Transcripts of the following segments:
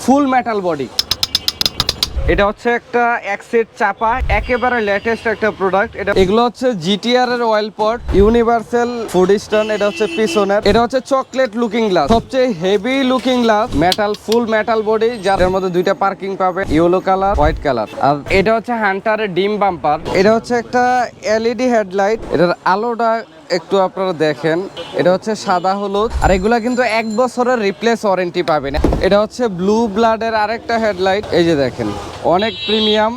ফুল metal body এটা হচ্ছে একটা এক সেট চাপা, একেবারে লেটেস্ট একটা প্রোডাক্ট এটা এগুলো হচ্ছে জিটিআর এর oil pot universal food stand এটা হচ্ছে পিছনের। এটা হচ্ছে চকলেট লুকিং গ্লাস সবচেয়ে heavy looking glass metal full metal body যার মধ্যে দুইটা পার্কিং পাবে ইয়েলো কালার হোয়াইট কালার আর এটা হচ্ছে হান্টারের ডিম বাম্পার এটা হচ্ছে একটা এলইডি হেডলাইট এটার আলোটা একটু আপনারা দেখেন। এটা হচ্ছে সাদা হলুদ। আর এগুলা কিন্তু এক বছরের রিপ্লেস ওয়ারেন্টি পাবেন। এটা হচ্ছে ব্লু ব্লাড এর আরেকটা হেডলাইট এই যে দেখেন, অনেক প্রিমিয়াম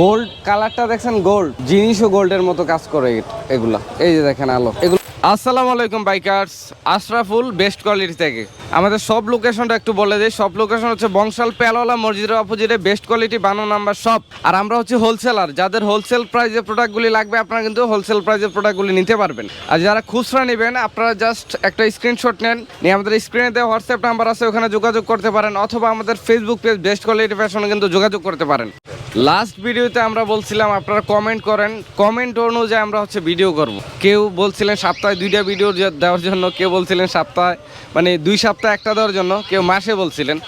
গোল্ড কালারটা দেখছেন গোল্ড জিনিসও গোল্ডের মতো কাজ করে এগুলা। এই যে দেখেন আলো। এগুলো আসসালামু আলাইকুম, বাইকার্স। আশরাফুল বেস্ট কোয়ালিটি থেকে। আমাদের সব লোকেশনটা একটু বলে দিই। সব লোকেশন হচ্ছে বংশাল পেলওয়ালা মসজিদের অপোজিটে বেস্ট কোয়ালিটি বানো নাম্বার সব আর আমরা হচ্ছে হোলসেলার যাদের হোলসেল প্রাইজে প্রোডাক্টগুলি লাগবে, আপনারা কিন্তু হোলসেল প্রাইজে প্রোডাক্টগুলি নিতে পারবেন। আর যারা খুচরা নেবেন, আপনারা জাস্ট একটা স্ক্রিনশট নেন। নিয়ে আমাদের স্ক্রিনে দেওয়া হোয়াটসঅ্যাপ নাম্বার আছে, ওখানে যোগাযোগ করতে পারেন। অথবা আমাদের ফেসবুক পেজ বেস্ট কোয়ালিটি ফ্যাশনে কিন্তু যোগাযোগ করতে পারেন। লাস্ট ভিডিওতে আমরা বলছিলাম, আপনারা কমেন্ট করেন। কমেন্ট অনুযায়ী আমরা হচ্ছে ভিডিও করব। কেউ বলছিলেন সপ্তাহে দুইটা ভিডিও দেওয়ার জন্য, কেউ বলছিলেন সপ্তাহে মানে দুই সপ্তাহে একটা দেওয়ার জন্য, কেউ মাসে বলছিলেন।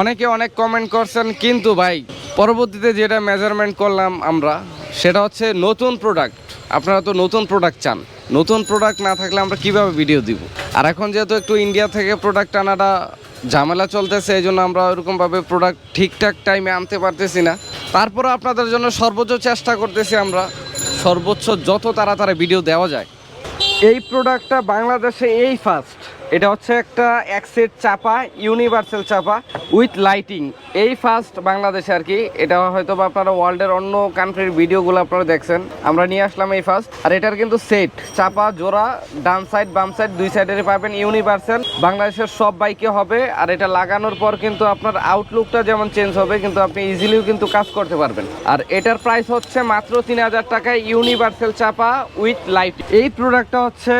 অনেকে অনেক কমেন্ট করছেন, কিন্তু ভাই, পরবর্তীতে যেটা মেজারমেন্ট করলাম আমরা, সেটা হচ্ছে নতুন প্রোডাক্ট আপনারা তো নতুন প্রোডাক্ট চান। নতুন প্রোডাক্ট না থাকলে আমরা কীভাবে ভিডিও দিব? আর এখন যেহেতু একটু ইন্ডিয়া থেকে প্রোডাক্ট আনাটা ঝামেলা চলতেছে, এই জন্য আমরা ওরকমভাবে প্রোডাক্ট ঠিকঠাক টাইমে আনতে পারতেছি না। তারপরে আপনাদের জন্য সর্বোচ্চ চেষ্টা করতেছি আমরা, সর্বোচ্চ যত তাড়াতাড়ি ভিডিও দেওয়া যায়। এই প্রোডাক্টটা বাংলাদেশে এই ফার্স্ট এটা হচ্ছে একটা অ্যাক্সের চাপা ইউনিভার্সাল চাপা উইথ লাইটিং এই ফার্স্ট বাংলাদেশে আর কি, এটা হয়তো বা আপনারা ওয়ার্ল্ডের অন্য কান্ট্রির ভিডিওগুলো আপনারা দেখছেন। আমরা নিয়ে আসলাম এই ফার্স্ট আর এটার কিন্তু সেট চাপা, জোড়া, ডান সাইড বাম সাইড দুই সাইডেরই পাবেন ইউনিভার্সাল বাংলাদেশের সব বাইকে হবে, আর এটা লাগানোর পর কিন্তু আপনার আউটলুকটা যেমন চেঞ্জ হবে, কিন্তু আপনি ইজিলিও কিন্তু কাজ করতে পারবেন। আর এটার প্রাইস হচ্ছে মাত্র তিন হাজার টাকায় ইউনিভার্সাল চাপা উইথ লাইট এই প্রোডাক্টটা হচ্ছে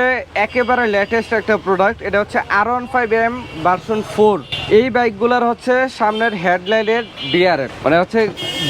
একেবারে লেটেস্ট একটা প্রোডাক্ট এটা হচ্ছে R one five M version four এই বাইকগুলোর হচ্ছে সামনের হেডলাইটের ডিআরএফ মানে হচ্ছে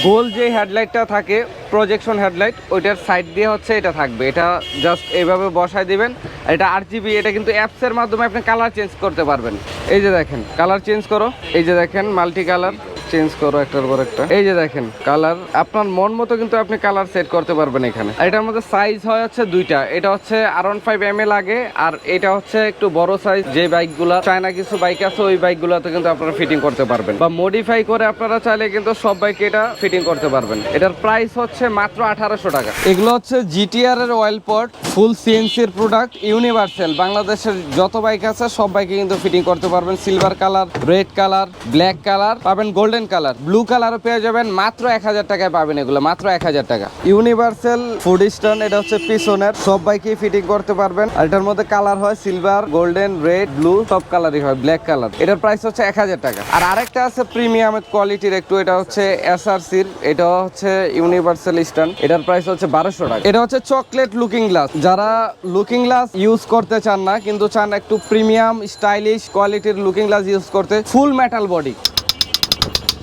গোল যে হেডলাইটটা থাকে প্রজেকশন হেডলাইট, ওইটার সাইড দিয়ে হচ্ছে এটা থাকবে। এটা জাস্ট এইভাবে বসায় দিবেন। আর এটা আর জিবি এটা কিন্তু অ্যাপসের মাধ্যমে আপনি কালার চেঞ্জ করতে পারবেন। এই যে দেখেন কালার চেঞ্জ করো। এই যে দেখেন মাল্টি কালার চেঞ্জ করো একটার পর একটা। এই যে দেখেন কালার আপনার মন মতো কিন্তু আপনি কালার সেট করতে পারবেন এখানে। এটার মধ্যে সাইজ হয় হচ্ছে দুইটা। এটা হচ্ছে R one five M L আগে আর এটা হচ্ছে একটু বড় সাইজ যে বাইক বাইকগুলো চায়না কিছু বাইক আছে, ওই বাইকগুলোতে কিন্তু আপনারা ফিটিং করতে পারবেন। বা মডিফাই করে আপনারা চাইলে কিন্তু সব বাইকে এটা ফিটিং করতে পারবেন। এটার প্রাইস হচ্ছে মাত্র আঠারোশো টাকা। এগুলো হচ্ছে জিটিআর এর অয়েল পট ফুল সিএনসির প্রোডাক্ট ইউনিভার্সাল বাংলাদেশের যত বাইক আছে, সব বাইকে কিন্তু ফিটিং করতে পারবেন। Silver colour red colour black colour পাবেন গোল্ডেন কালার। ব্লু কালারও পেয়ে যাবেন। মাত্র এক হাজার টাকায় পাবেন এগুলো। মাত্র এক হাজার টাকা। ইউনিভার্সাল ফুড স্টান এটা হচ্ছে পিছনের। সব বাইকেই ফিটিং করতে পারবেন। আর এটার মধ্যে কালার হয় সিলভার, গোল্ডেন, রেড, ব্লু, সব কালারই হয়, ব্ল্যাক কালার। এটার প্রাইস হচ্ছে এক হাজার টাকা। আর আরেকটা আছে প্রিমিয়াম কোয়ালিটির একটু, এটা হচ্ছে এস এসআরসির এটা হচ্ছে ইউনিভার্সাল স্টান এটার প্রাইস হচ্ছে বারোশো টাকা। এটা হচ্ছে চকলেট লুকিং গ্লাস যারা লুকিং গ্লাস ইউজ করতে চান না, কিন্তু চান একটু প্রিমিয়াম স্টাইলিশ কোয়ালিটির লুকিং গ্লাস ইউজ করতে ফুল মেটাল বডি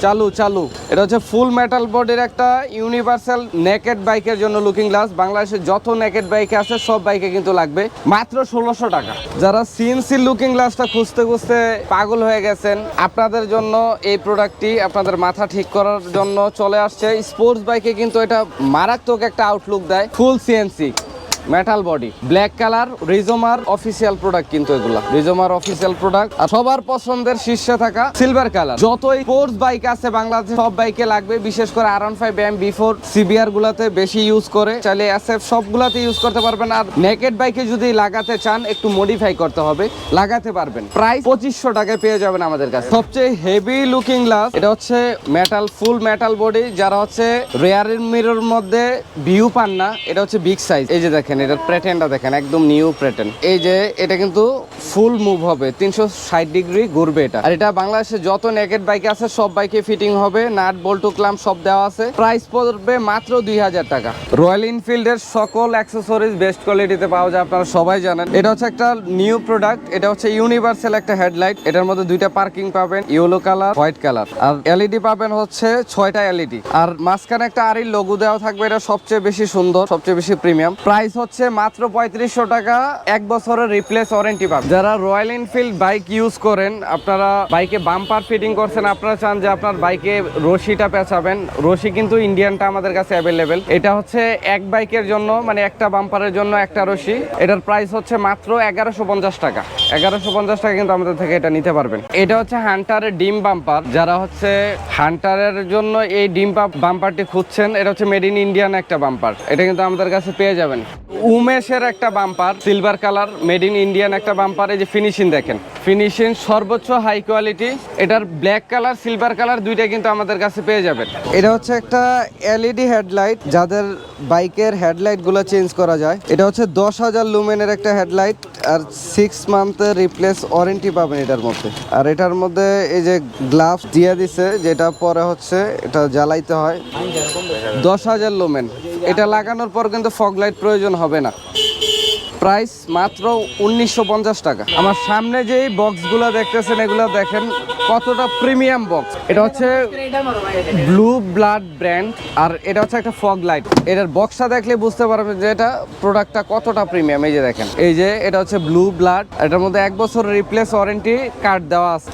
চালু চালু। এটা হচ্ছে ফুল মেটাল বডির একটা ইউনিভার্সাল নেকেড বাইকের জন্য লুকিং গ্লাস বাংলাদেশে যত নেকেড বাইক আছে, সব বাইকে কিন্তু লাগবে। মাত্র ষোলোশো টাকা। যারা সিএনসি লুকিং গ্লাসটা খুঁজতে খুঁজতে পাগল হয়ে গেছেন, আপনাদের জন্য এই প্রোডাক্টটি আপনাদের মাথা ঠিক করার জন্য চলে আসছে। স্পোর্টস বাইকে কিন্তু এটা মারাত্মক একটা আউটলুক দেয়। Full CNC metal body black colour রিজোমার official product কিন্তু এগুলা। রিজোমার অফিসিয়াল প্রোডাক্ট আর সবার পছন্দের শীর্ষে থাকা সিলভার কালার যতই স্পোর্টস বাইক আছে বাংলাদেশে, সব বাইকে লাগবে। বিশেষ করে R five M V four CBR গুলাতে বেশি ইউজ করে। চাইলে এস এসএফ সবগুলাতে ইউজ করতে পারবেন। আর নেকেড বাইকে যদি লাগাতে চান, একটু মডিফাই করতে হবে। লাগাতে পারবেন। প্রাইস পঁচিশশো টাকায় পেয়ে যাবেন আমাদের কাছে। সবচেয়ে হেভি লুকিং গ্লাস এটা হচ্ছে মেটাল ফুল মেটাল বডি যারা হচ্ছে রেয়ার মিরর মধ্যে ভিউ পান না, এটা হচ্ছে বিগ সাইজ এই যে দেখেন এটার প্যাটার্নটা দেখেন, একদম নিউ প্যাটার্ন এই যে, এটা কিন্তু ফুল মুভ হবে, তিনশো ষাট ডিগ্রি ঘুরবে এটা। আর এটা বাংলাদেশে যত নেকেট বাইক আছে, সব বাইকে ফিটিং হবে, নাট বল্টু ক্লাম সব দেওয়া আছে। প্রাইস পড়বে মাত্র দুই হাজার টাকা। রয়্যাল এনফিল্ডের সকল অ্যাক্সেসরিজ বেস্ট কোয়ালিটিতে পাওয়া যায়, আপনারা সবাই জানেন। এটা হচ্ছে একটা নিউ প্রোডাক্ট এটা হচ্ছে ইউনিভার্সাল একটা হেডলাইট এটার মধ্যে দুইটা পার্কিং পাবেন ইয়েলো কালার হোয়াইট কালার আর এলইডি পাবেন হচ্ছে ছয়টা এলইডি আর মাঝখানে একটা আরই লোগো দেওয়া থাকবে, এটা সবচেয়ে বেশি সুন্দর, সবচেয়ে বেশি প্রিমিয়াম প্রাইস হচ্ছে মাত্র পঁয়ত্রিশশো টাকা। এক বছরের রিপ্লেস ওয়ারেন্টি পাবেন। যারা রয়্যাল এনফিল্ড বাইক ইউজ করেন, আপনারা বাইকে বাম্পার ফিটিং করছেন, আপনারা চান যে আপনার বাইকে রশিটা পেঁচাবেন। রশি কিন্তু ইন্ডিয়ানটা আমাদের কাছে অ্যাভেলেবেল এটা হচ্ছে এক বাইকের জন্য মানে একটা বাম্পারের জন্য একটা রশি। এটার প্রাইস হচ্ছে মাত্র এগারোশো পঞ্চাশ টাকা। এগারোশো পঞ্চাশ টাকা কিন্তু আমাদের থেকে এটা নিতে পারবেন। এটা হচ্ছে হান্টারের ডিম বাম্পার যারা হচ্ছে হান্টারের জন্য এই ডিম বাম্পারটি খুঁজছেন, এটা হচ্ছে মেড ইন ইন্ডিয়ান একটা বাম্পার এটা কিন্তু আমাদের কাছে পেয়ে যাবেন। উমেশের একটা bumper silver colour made in Indian একটা বাম্পার এই যে ফিনিশিং দেখেন। ফিনিশিং সর্বোচ্চ হাই কোয়ালিটি এটার ব্ল্যাক কালার সিলভার কালার দুইটা কিন্তু আমাদের কাছে পেয়ে যাবেন। এটা হচ্ছে একটা এলইডি হেডলাইট যাদের বাইকের হেডলাইটগুলো চেঞ্জ করা যায়। এটা হচ্ছে দশ হাজার লুমেনের একটা হেডলাইট আর সিক্স মান্থের রিপ্লেস ওয়ারেন্টি পাবেন এটার মধ্যে। আর এটার মধ্যে এই যে গ্লাভস দিয়ে দিছে, যেটা পরে হচ্ছে, এটা জ্বালাইতে হয়। দশ হাজার লুমেন এটা লাগানোর পর কিন্তু ফগ লাইট প্রয়োজন হবে না। প্রাইস মাত্র উনিশশো পঞ্চাশ টাকা। আমার সামনে যেই বক্সগুলো দেখতেছেন, এগুলো দেখেন কতটা প্রিমিয়াম বক্স। এটা হচ্ছে ব্লু ব্লাড ব্র্যান্ড আর এটা হচ্ছে একটা ফগ লাইট। এটার বক্সটা দেখলে বুঝতে পারবেন যে এটা প্রোডাক্টটা কতটা প্রিমিয়াম। এই যে দেখেন, এই যে এটা হচ্ছে ব্লু ব্লাড। এটার মধ্যে এক বছর রিপ্লেস ওয়ারেন্টি কার্ড দেওয়া আছে।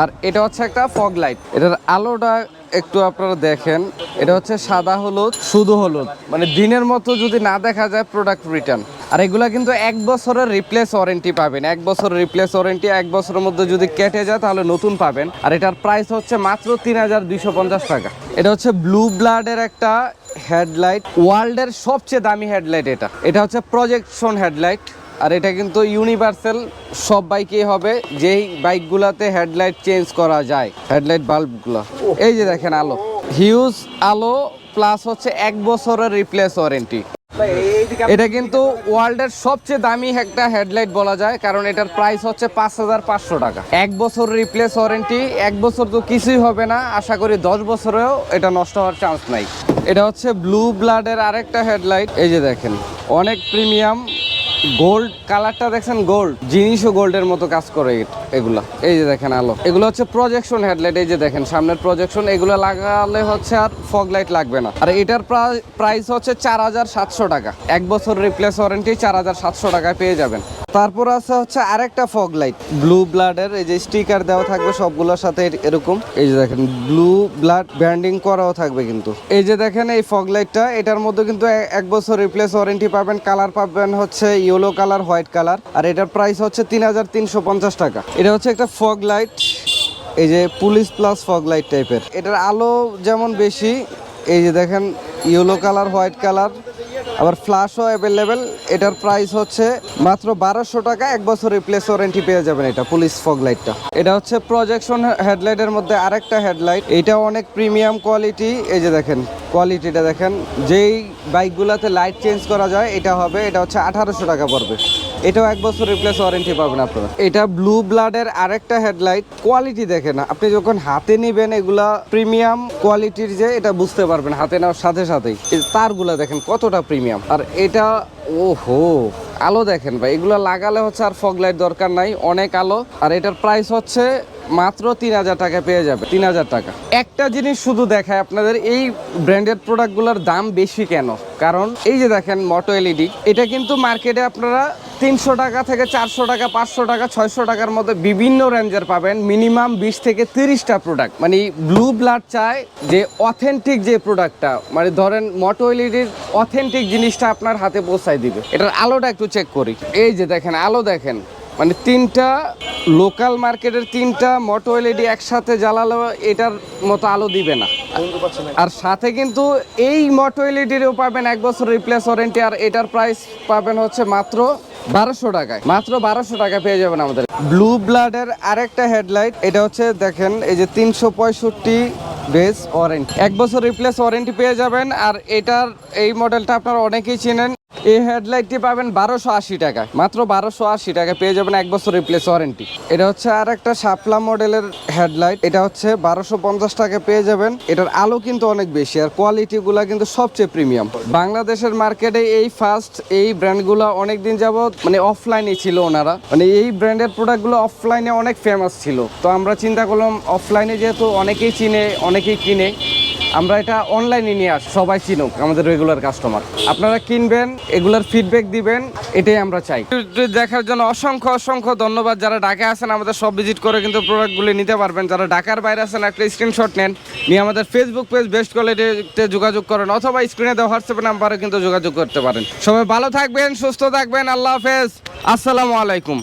আর এটা হচ্ছে একটা ফগ লাইট। এটার আলোটা একটু আপনারা দেখেন, এটা হচ্ছে সাদা হলুদ, শুধু হলুদ। মানে দিনের মতো যদি না দেখা যায় প্রোডাক্ট রিটার্ন আর এগুলা কিন্তু এক বছরের রিপ্লেস ওয়ারেন্টি পাবেন। এক বছর রিপ্লেস ওয়ারেন্টি এক বছরের মধ্যে যদি কেটে যায় তাহলে নতুন পাবেন। আর এটার প্রাইস হচ্ছে মাত্র তিন হাজার দুইশো পঞ্চাশ টাকা। এটা হচ্ছে ব্লু ব্লাডের একটা হেডলাইট ওয়ার্ল্ডের সবচেয়ে দামি হেডলাইট এটা। এটা হচ্ছে প্রজেকশন হেডলাইট আর এটা কিন্তু ইউনিভার্সাল সব বাইকেই হবে। যেই বাইকগুলোতে হেডলাইট চেঞ্জ করা যায় হেডলাইট বাল্বগুলো এই যে দেখেন আলো। হিউজ আলো প্লাস হচ্ছে এক বছরের রিপ্লেস ওয়ারেন্টি এটা কিন্তু ওয়ার্ল্ডের সবচেয়ে দামি একটা হেডলাইট বলা যায়, কারণ এটার প্রাইস হচ্ছে পাঁচ হাজার পাঁচশো টাকা। এক বছর রিপ্লেস ওয়ারেন্টি এক বছর তো কিছুই হবে না, আশা করি দশ বছরেও এটা নষ্ট হওয়ার চান্স নাই। এটা হচ্ছে ব্লু ব্লাডের আরেকটা হেডলাইট, এই যে দেখেন, অনেক প্রিমিয়াম গোল্ড কালারটা দেখছেন গোল্ড জিনিসও গোল্ডের মতো কাজ করে এগুলো। এই যে দেখেন আলো। এগুলো হচ্ছে প্রজেকশন হেডলাইট এই যে দেখেন, সামনের প্রজেকশন এগুলো লাগালে হচ্ছে আর ফগ লাইট লাগবে না। আর এটার প্রাইস হচ্ছে চার হাজার সাতশো টাকা। এক বছর রিপ্লেস ওয়ারেন্টি চার হাজার সাতশো টাকায় পেয়ে যাবেন। তারপর আছে হচ্ছে আরেকটা ফগ লাইট। ব্লু ব্লাডের এই যে স্টিকার দেওয়া থাকবে সবগুলোর সাথে এরকম। এই যে দেখেন, ব্লু ব্লাড ব্র্যান্ডিং করাও থাকবে কিন্তু। এই যে দেখেন এই ফগ লাইটটা, এটার মধ্যে কিন্তু এক বছর রিপ্লেস ওয়ারেন্টি পাবেন। কালার পাবেন হচ্ছে ইয়েলো কালার হোয়াইট কালার আর এটার প্রাইস হচ্ছে তিন হাজার তিনশো পঞ্চাশ টাকা। এটা হচ্ছে একটা ফগ লাইট, এই যে পুলিশ প্লাস ফগ লাইট টাইপের এটার আলো যেমন বেশি, এই যে দেখেন ইয়েলো কালার হোয়াইট কালার আবার ফ্ল্যাশও অ্যাভেলেবেল এটার প্রাইস হচ্ছে মাত্র বারোশো টাকা। এক বছর রিপ্লেস ওয়ারেন্টি পেয়ে যাবেন এটা পুলিশ ফগ লাইটটা এটা হচ্ছে প্রজেকশন হেডলাইটের মধ্যে আরেকটা হেডলাইট এটা অনেক প্রিমিয়াম কোয়ালিটি এই যে দেখেন কোয়ালিটিটা দেখেন। যেই বাইকগুলোতে লাইট চেঞ্জ করা যায়, এটা হবে, এটা হচ্ছে আঠারোশো টাকা পড়বে। এটাও এক বছর রিপ্লেস ওয়ারেন্টি পাবেন আপনারা। এটা ব্লু ব্লাডের আরেকটা হেডলাইট কোয়ালিটি দেখেন। আপনি যখন হাতে নিবেন এগুলা প্রিমিয়াম কোয়ালিটির যে, এটা বুঝতে পারবেন, হাতে নেওয়ার সাথে সাথেই। তারগুলা দেখেন কতটা প্রিমিয়াম আর এটা, ওহো, আলো দেখেন ভাই। এগুলো লাগালে হচ্ছে আর ফগ লাইট দরকার নাই, অনেক আলো। আর এটার প্রাইস হচ্ছে মাত্র তিন হাজার টাকা পেয়ে যাবে, তিন হাজার টাকা। একটা জিনিস শুধু দেখায় আপনাদের, এই ব্র্যান্ডেড প্রোডাক্টগুলোর দাম বেশি কেন? কারণ, এই যে দেখেন মোটো এলইডি এটা কিন্তু মার্কেটে আপনারা তিনশো টাকা থেকে চারশো টাকা, পাঁচশো টাকা, ছয়শো টাকার মধ্যে বিভিন্ন রেঞ্জের পাবেন। মিনিমাম বিশ থেকে তিরিশটা প্রোডাক্ট মানে ব্লু ব্লাড চায় যে অথেন্টিক যে প্রোডাক্টটা মানে ধরেন মটো এলইডির অথেন্টিক জিনিসটা আপনার হাতে পৌঁছায় দিবে। এটার আলোটা একটু চেক করি। এই যে দেখেন, আলো দেখেন। মানে তিনটা লোকাল মার্কেটের তিনটা মোটো এলইডি একসাথে জ্বালালেও এটার মতো আলো দিবে না। আর সাথে কিন্তু এই মোটো এলইডিরও পাবেন এক বছর রিপ্লেস ওয়ারেন্টি আর এটার প্রাইস পাবেন হচ্ছে মাত্র বারোশো টাকায়। মাত্র বারোশো টাকা পেয়ে যাবেন আমাদের। ব্লু ব্লাডের আরেকটা হেডলাইট এটা হচ্ছে দেখেন এই যে তিনশো পঁয়ষট্টি বেস ওয়ারেন্টি এক বছর রিপ্লেস ওয়ারেন্টি পেয়ে যাবেন আর এটার এই মডেলটা আপনারা অনেকেই চেনেন। এই হেডলাইটটি পাবেন বারোশো আশি টাকায় মাত্র বারোশো আশি টাকা পেয়ে যাবেন এক বছর রিপ্লেস ওয়ারেন্টি এটা হচ্ছে আর একটা শাপলা মডেলের হেডলাইট। এটা হচ্ছে বারোশো পঞ্চাশ টাকা পেয়ে যাবেন। এটার আলো কিন্তু অনেক বেশি আর কোয়ালিটি গুলা কিন্তু সবচেয়ে প্রিমিয়াম বাংলাদেশের মার্কেটে এই ফার্স্ট এই ব্র্যান্ডগুলো অনেক দিন যাবত মানে অফলাইনে ছিল ওনারা। মানে এই ব্র্যান্ডের প্রোডাক্টগুলো অফলাইনে অনেক ফেমাস ছিল। তো আমরা চিন্তা করলাম অফলাইনে যেহেতু অনেকেই চিনে, অনেকেই কিনে। আমরা এটা অনলাইনে নিয়ে আসি, সবাই চিনুক, আমাদের রেগুলার কাস্টমার আপনারা কিনবেন, এগুলার ফিডব্যাক দিবেন, এটাই আমরা চাই। দেখার জন্য অসংখ্য অসংখ্য ধন্যবাদ। যারা ঢাকা আছেন, আমাদের সব ভিজিট করে কিন্তু প্রোডাক্টগুলি নিতে পারবেন। যারা ঢাকার বাইরে আছেন, একটা স্ক্রিনশট নেন, নিয়ে আমাদের ফেসবুক পেজ বেস্ট কোয়ালিটিতে যোগাযোগ করেন, অথবা স্ক্রিনে দেওয়া হোয়াটসঅ্যাপ নাম্বারে কিন্তু যোগাযোগ করতে পারেন। সবাই ভালো থাকবেন, সুস্থ থাকবেন, আল্লাহ হাফেজ। আসসালামু আলাইকুম।